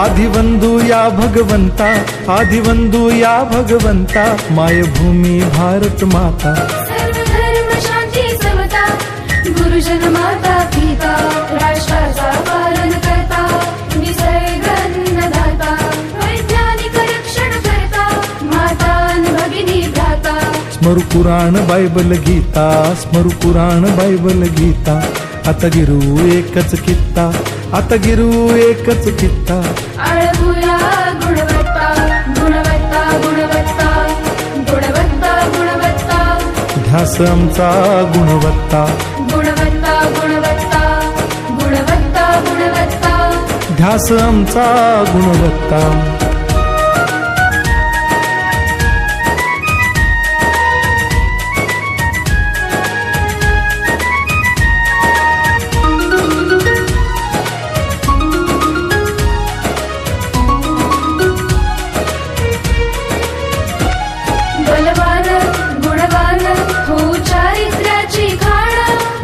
भगवंता आदिवंदू या भगवंता मायभूमी भारत माता। सर्व धर्म शांती समता गुरुजन माता पिता राष्ट्राचा पालन करता निसर्ग अन्नदाता वैज्ञानिक रक्षण करता माता अन भगिनी भ्राता। स्मरु पुराण बायबल गीता स्मरु पुराण बायबल गीता आता गिरू एकच कित्ता। आता गिरू एकच कित्ता. आळगुया गुणवत्ता गुणवत्ता गुणवत्ता गुणवत्ता गुणवत्ता. ध्यास आमचा गुणवत्ता. गुणवत्ता गुणवत्ता गुणवत्ता गुणवत्ता. ध्यास आमचा गुणवत्ता.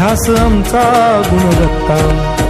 ध्यास आमचा गुणवत्ता.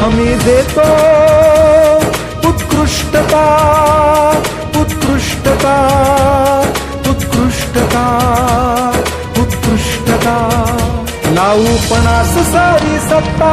हमी देतो. उत्कृष्टता उत्कृष्टता उत्कृष्टता उत्कृष्टता. लावू पणास सारी सत्ता.